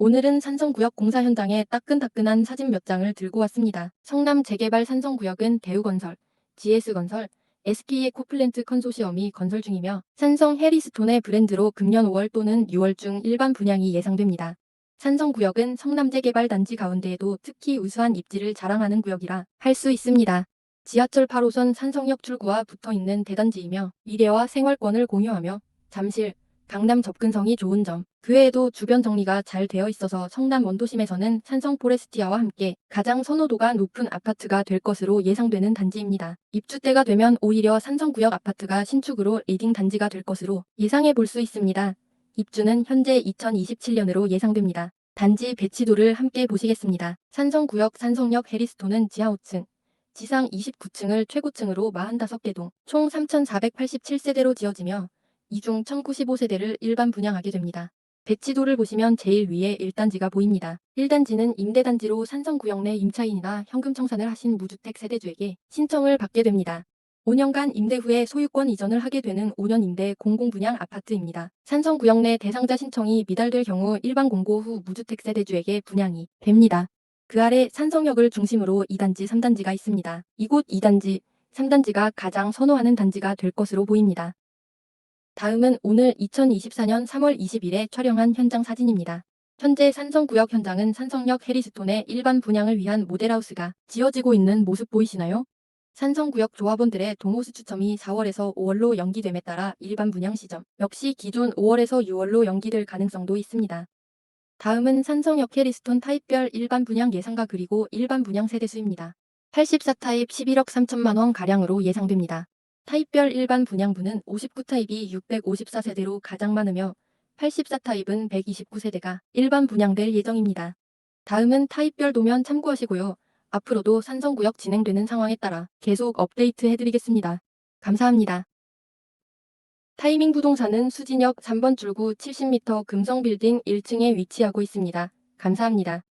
오늘은 산성구역 공사 현장의 따끈따끈한 사진 몇 장을 들고 왔습니다. 성남 재개발 산성구역은 대우건설, GS건설, SK에코플랜트 컨소시엄이 건설 중이며 산성 해리스톤의 브랜드로 금년 5월 또는 6월 중 일반 분양이 예상됩니다. 산성구역은 성남재개발 단지 가운데에도 특히 우수한 입지를 자랑하는 구역이라 할 수 있습니다. 지하철 8호선 산성역 출구와 붙어 있는 대단지이며 미래와 생활권을 공유하며 잠실, 강남 접근성이 좋은 점, 그 외에도 주변 정리가 잘 되어 있어서 성남 원도심에서는 산성 포레스티아와 함께 가장 선호도가 높은 아파트가 될 것으로 예상되는 단지입니다. 입주 때가 되면 오히려 산성구역 아파트가 신축으로 리딩 단지가 될 것으로 예상해 볼 수 있습니다. 입주는 현재 2027년으로 예상됩니다. 단지 배치도를 함께 보시겠습니다. 산성구역 산성역 해리스톤은 지하 5층, 지상 29층을 최고층으로 45개 동, 총 3,487세대로 지어지며 이중 1,095세대를 일반 분양하게 됩니다. 배치도를 보시면 제일 위에 1단지가 보입니다. 1단지는 임대단지로 산성구역 내 임차인이나 현금 청산을 하신 무주택 세대주에게 신청을 받게 됩니다. 5년간 임대 후에 소유권 이전을 하게 되는 5년 임대 공공분양 아파트입니다. 산성구역 내 대상자 신청이 미달될 경우 일반 공고 후 무주택 세대주에게 분양이 됩니다. 그 아래 산성역을 중심으로 2단지, 3단지가 있습니다. 이곳 2단지, 3단지가 가장 선호하는 단지가 될 것으로 보입니다. 다음은 오늘 2024년 3월 20일에 촬영한 현장 사진입니다. 현재 산성구역 현장은 산성역 해리스톤의 일반 분양을 위한 모델하우스가 지어지고 있는 모습 보이시나요? 산성구역 조합원들의 동호수 추첨이 4월에서 5월로 연기됨에 따라 일반 분양 시점 역시 기존 5월에서 6월로 연기될 가능성도 있습니다. 다음은 산성역 해리스톤 타입별 일반 분양 예상가 그리고 일반 분양 세대수입니다. 84타입 11억 3천만 원 가량으로 예상됩니다. 타입별 일반 분양분은 59타입이 654세대로 가장 많으며 84타입은 129세대가 일반 분양될 예정입니다. 다음은 타입별 도면 참고하시고요. 앞으로도 산성구역 진행되는 상황에 따라 계속 업데이트 해드리겠습니다. 감사합니다. 타이밍 부동산은 수진역 3번 출구 70m 금성빌딩 1층에 위치하고 있습니다. 감사합니다.